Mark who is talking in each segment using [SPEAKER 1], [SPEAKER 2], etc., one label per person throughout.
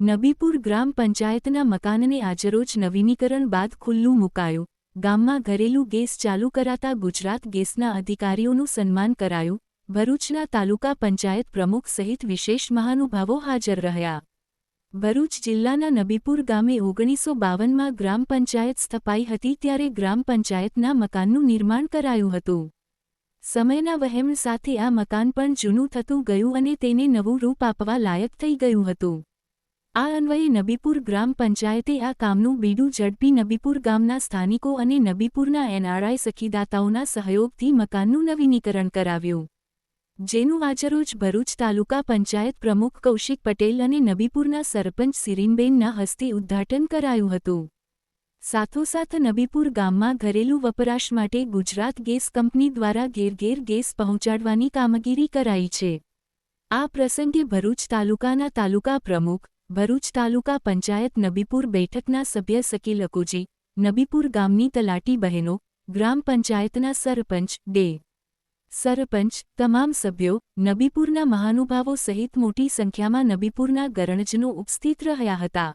[SPEAKER 1] નબીપુર ગ્રામ પંચાયતના મકાનને આજરોજ નવીનીકરણ બાદ ખુલ્લું મુકાયું. ગામમાં ઘરેલું ગેસ ચાલુ કરાતા ગુજરાત ગેસના અધિકારીઓનું સન્માન કરાયું. ભરૂચના તાલુકા પંચાયત પ્રમુખ સહિત વિશેષ મહાનુભાવો હાજર રહ્યા. ભરૂચ જિલ્લાના નબીપુર ગામે ઓગણીસો બાવનમાં ગ્રામ પંચાયત સ્થપાઈ હતી ત્યારે ગ્રામ પંચાયતના મકાનનું નિર્માણ કરાયું હતું. સમયના વહેમ સાથે આ મકાન પણ જૂનું થતું ગયું અને તેને નવું રૂપ આપવા લાયક થઈ ગયું હતું. આ અન્વયે નબીપુર ગ્રામ પંચાયતે આ કામનું બીડું ઝડપી નબીપુર ગામના સ્થાનિકો અને નબીપુરના એનઆરઆઈ સખીદાતાઓના સહયોગથી મકાનનું નવીનીકરણ કરાવ્યું. જેનું આજરોજ ભરૂચ તાલુકા પંચાયત પ્રમુખ કૌશિક પટેલ અને નબીપુરના સરપંચ સિરીનબેનના હસ્તે ઉદ્ઘાટન કરાયું હતું. સાથોસાથ નબીપુર ગામમાં ઘરેલું વપરાશ માટે ગુજરાત ગેસ કંપની દ્વારા ઘેર ઘેર ગેસ પહોંચાડવાની કામગીરી કરાઈ છે. આ પ્રસંગે ભરૂચ તાલુકાના તાલુકા પ્રમુખ ભરૂચ તાલુકા પંચાયત નબીપુર બેઠકના સભ્ય શકીલ અકુજી નબીપુર ગામની તલાટી બહેનો, ગ્રામ પંચાયતના સરપંચ, ડે. સરપંચ, તમામ સભ્યો, નબીપુરના મહાનુભાવો સહિત મોટી સંખ્યામાં નબીપુરના ગરણજનો ઉપસ્થિત રહ્યા હતા.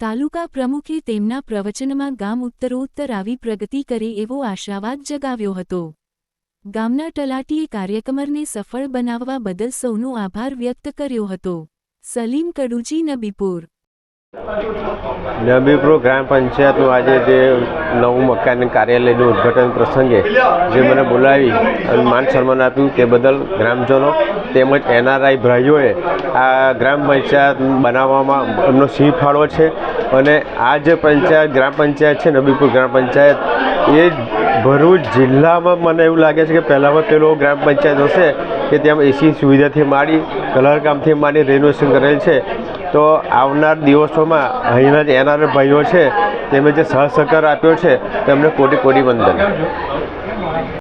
[SPEAKER 1] તાલુકા પ્રમુખે તેમના પ્રવચનમાં ગામ ઉત્તરોત્તર આવી પ્રગતિ કરે એવો આશાવાદ જગાવ્યો હતો. ગામના તલાટીએ કાર્યક્રમને સફળ બનાવવા બદલ સૌનો આભાર વ્યક્ત કર્યો હતો. સલીમ કડુજી નબીપુર.
[SPEAKER 2] નબીપુર ગ્રામ પંચાયતનું આજે જે નવું મકાન કાર્યાલયનું ઉદ્ઘાટન પ્રસંગે જે મને બોલાવી અને માન સન્માન આપ્યું તે બદલ ગ્રામજનો તેમજ એનઆરઆઈ ભાઈઓએ આ ગ્રામ પંચાયત બનાવવામાં એમનો સિંહ ફાળો છે અને આ જે પંચાયત ગ્રામ પંચાયત છે, નબીપુર ગ્રામ પંચાયત, એ ભરૂચ જિલ્લામાં મને એવું લાગે છે કે પહેલાંમાં પેલો ગ્રામ પંચાયત હશે કે ત્યાં એસી સુવિધાથી માંડી, કલર કામથી માંડી રેનોવેશન કરેલ છે. તો આવનાર દિવસોમાં અહીંના જે એનઆર ભાઈઓ છે તેમણે જે સહસહકાર આપ્યો છે, તેમને કોટી કોટી વંદન.